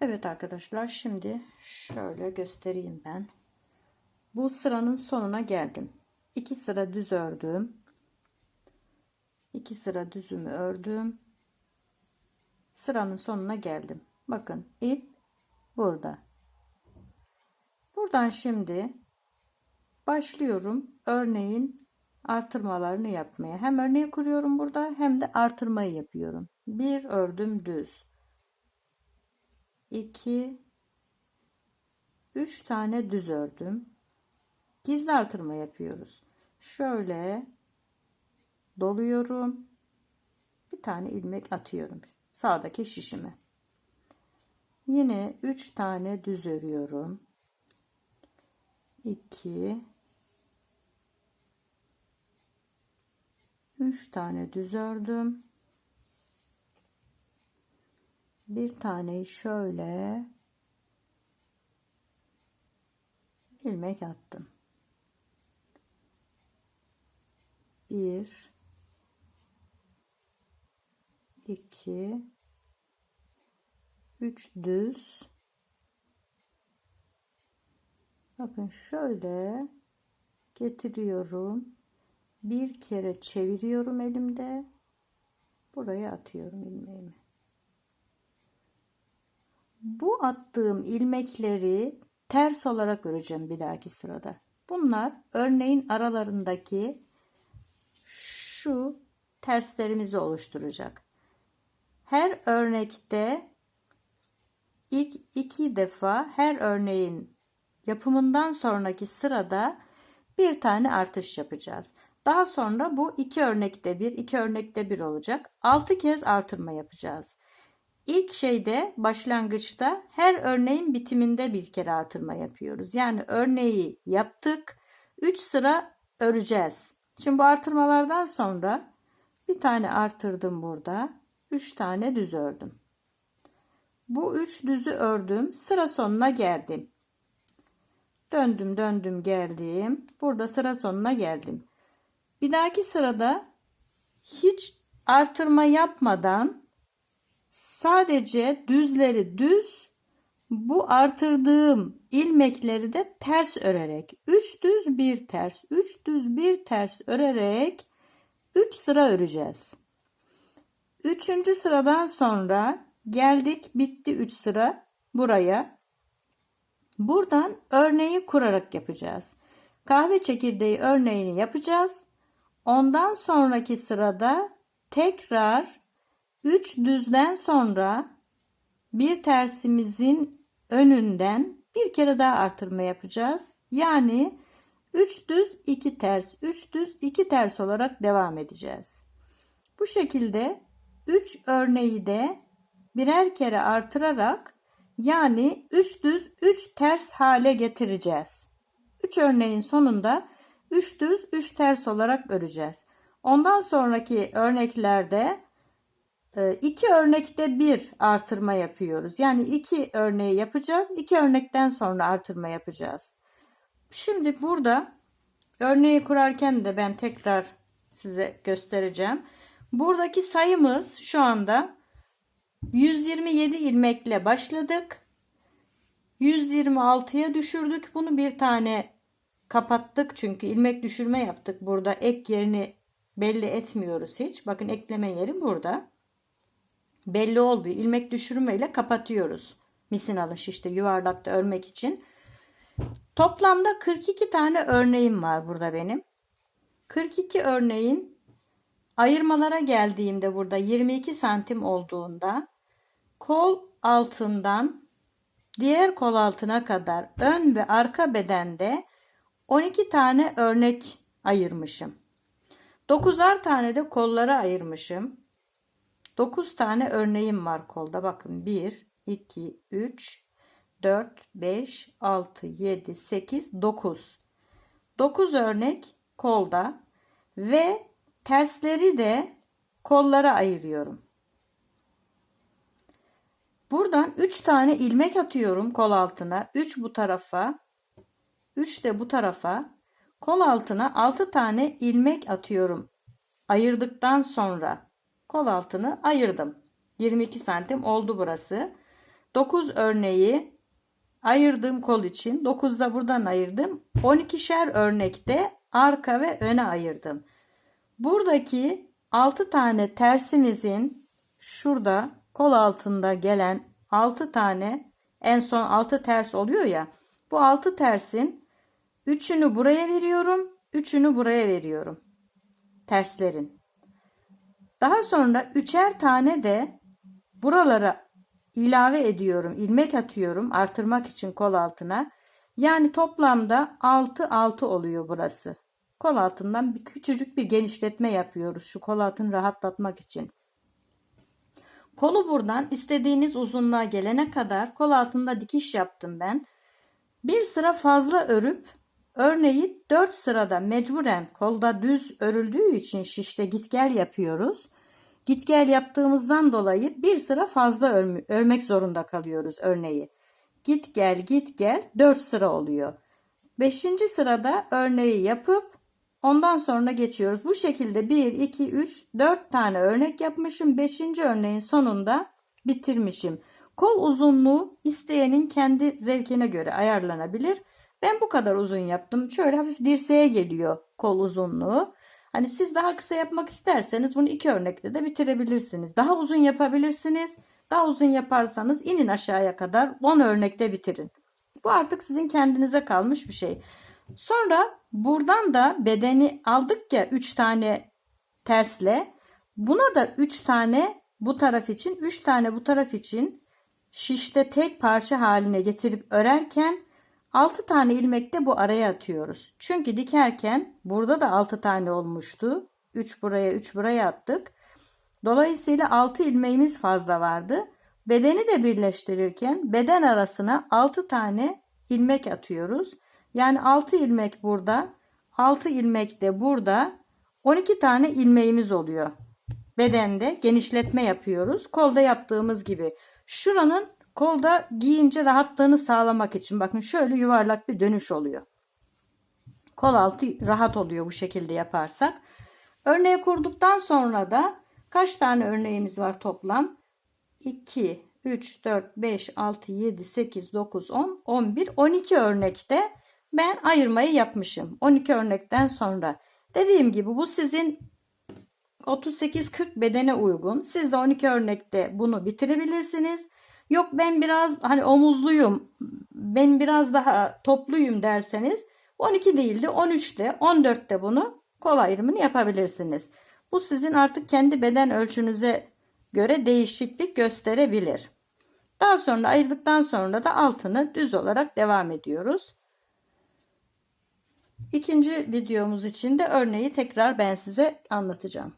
Evet arkadaşlar şimdi şöyle göstereyim ben. Bu sıranın sonuna geldim. 2 sıra düz ördüm. 2 sıra düzümü ördüm. Sıranın sonuna geldim. Bakın ip burada. Buradan şimdi başlıyorum örneğin artırmalarını yapmaya. Hem örneği kuruyorum burada hem de artırmayı yapıyorum. Bir ördüm düz. 2 3 tane düz ördüm. Gizli artırma yapıyoruz. Şöyle doluyorum. Bir tane ilmek atıyorum sağdaki şişime. Yine 3 tane düz örüyorum. 2 3 tane düz ördüm. Bir taneyi şöyle ilmek attım. Bir, iki, üç düz. Bakın şöyle getiriyorum. Bir kere çeviriyorum elimde. Buraya atıyorum ilmeğimi. Bu attığım ilmekleri ters olarak öreceğim bir dahaki sırada. Bunlar örneğin aralarındaki şu terslerimizi oluşturacak. Her örnekte ilk iki defa her örneğin yapımından sonraki sırada bir tane artış yapacağız. Daha sonra bu iki örnekte bir, iki örnekte bir olacak. Altı kez artırma yapacağız. İlk şeyde başlangıçta her örneğin bitiminde bir kere artırma yapıyoruz. Yani örneği yaptık. 3 sıra öreceğiz. Şimdi bu artırmalardan sonra bir tane artırdım burada. 3 tane düz ördüm. Bu 3 düzü ördüm. Sıra sonuna geldim. Döndüm döndüm geldim. Burada sıra sonuna geldim. Bir dahaki sırada hiç artırma yapmadan sadece düzleri düz bu artırdığım ilmekleri de ters örerek 3 düz bir ters 3 düz bir ters örerek 3 sıra öreceğiz. 3. sıradan sonra geldik bitti 3 sıra buraya. Buradan örneği kurarak yapacağız. Kahve çekirdeği örneğini yapacağız. Ondan sonraki sırada tekrar 3 düzden sonra bir tersimizin önünden bir kere daha artırma yapacağız. Yani 3 düz 2 ters 3 düz 2 ters olarak devam edeceğiz. Bu şekilde 3 örneği de birer kere artırarak yani 3 düz 3 ters hale getireceğiz. 3 örneğin sonunda 3 düz 3 ters olarak öreceğiz. Ondan sonraki örneklerde iki örnekte bir artırma yapıyoruz. Yani iki örneği yapacağız. İki örnekten sonra artırma yapacağız. Şimdi burada örneği kurarken de ben tekrar size göstereceğim. Buradaki sayımız şu anda 127 ilmekle başladık. 126'ya düşürdük. Bunu bir tane kapattık çünkü ilmek düşürme yaptık. Burada ek yerini belli etmiyoruz hiç. Bakın ekleme yeri burada. Belli olmuyor. İlmek düşürme ile kapatıyoruz. Misinalı şişte yuvarlakta örmek için. Toplamda 42 tane örneğim var burada benim. 42 örneğin ayırmalara geldiğimde burada 22 santim olduğunda kol altından diğer kol altına kadar ön ve arka bedende 12 tane örnek ayırmışım. 9'ar tane de kollara ayırmışım. 9 tane örneğim var kolda. Bakın 1, 2, 3, 4, 5, 6, 7, 8, 9. 9 örnek kolda ve tersleri de kollara ayırıyorum. Buradan 3 tane ilmek atıyorum kol altına. 3 bu tarafa. 3 de bu tarafa. Kol altına 6 tane ilmek atıyorum. Ayırdıktan sonra kol altını ayırdım. 22 santim oldu burası. 9 örneği ayırdığım kol için 9 da buradan ayırdım. 12'şer örnekte arka ve öne ayırdım. Buradaki 6 tane tersimizin şurada kol altında gelen 6 tane en son 6 ters oluyor ya. Bu 6 tersin 3'ünü buraya veriyorum, 3'ünü buraya veriyorum. Terslerin. Daha sonra üçer tane de buralara ilave ediyorum. ilmek atıyorum artırmak için kol altına. Yani toplamda 6 6 oluyor burası. Kol altından bir küçücük bir genişletme yapıyoruz şu kol altını rahatlatmak için. Kolu buradan istediğiniz uzunluğa gelene kadar kol altında dikiş yaptım ben. Bir sıra fazla örüp örneği 4 sırada mecburen kolda düz örüldüğü için şişte git gel yapıyoruz. Git gel yaptığımızdan dolayı bir sıra fazla örmek zorunda kalıyoruz örneği. Git gel git gel 4 sıra oluyor. 5. sırada örneği yapıp ondan sonra geçiyoruz. Bu şekilde 1, 2, 3, 4 tane örnek yapmışım. 5. örneğin sonunda bitirmişim. Kol uzunluğu isteyenin kendi zevkine göre ayarlanabilir. Ben bu kadar uzun yaptım. Şöyle hafif dirseğe geliyor kol uzunluğu. Hani siz daha kısa yapmak isterseniz bunu iki örnekte de bitirebilirsiniz. Daha uzun yapabilirsiniz. Daha uzun yaparsanız inin aşağıya kadar 10 örnekte bitirin. Bu artık sizin kendinize kalmış bir şey. Sonra buradan da bedeni aldık ya 3 tane tersle. Buna da 3 tane bu taraf için, 3 tane bu taraf için şişte tek parça haline getirip örerken 6 tane ilmek de bu araya atıyoruz. Çünkü dikerken burada da 6 tane olmuştu. 3 buraya 3 buraya attık. Dolayısıyla 6 ilmeğimiz fazla vardı. Bedeni de birleştirirken beden arasına 6 tane ilmek atıyoruz. Yani 6 ilmek burada, 6 ilmek de burada. 12 tane ilmeğimiz oluyor. Bedende genişletme yapıyoruz. Kolda yaptığımız gibi. Şuranın kolda giyince rahatlığını sağlamak için bakın şöyle yuvarlak bir dönüş oluyor. Kol altı rahat oluyor bu şekilde yaparsak. Örneği kurduktan sonra da kaç tane örneğimiz var toplam? 2, 3, 4, 5, 6, 7, 8, 9, 10, 11, 12 örnekte ben ayırmayı yapmışım. 12 örnekten sonra. Dediğim gibi bu sizin 38-40 bedene uygun. Siz de 12 örnekte bunu bitirebilirsiniz. Yok ben biraz hani omuzluyum, ben biraz daha topluyum derseniz 12 değil de 13'te, 14'te bunu kol ayrımını yapabilirsiniz. Bu sizin artık kendi beden ölçünüze göre değişiklik gösterebilir. Daha sonra ayırdıktan sonra da altını düz olarak devam ediyoruz. İkinci videomuz için de örneği tekrar ben size anlatacağım.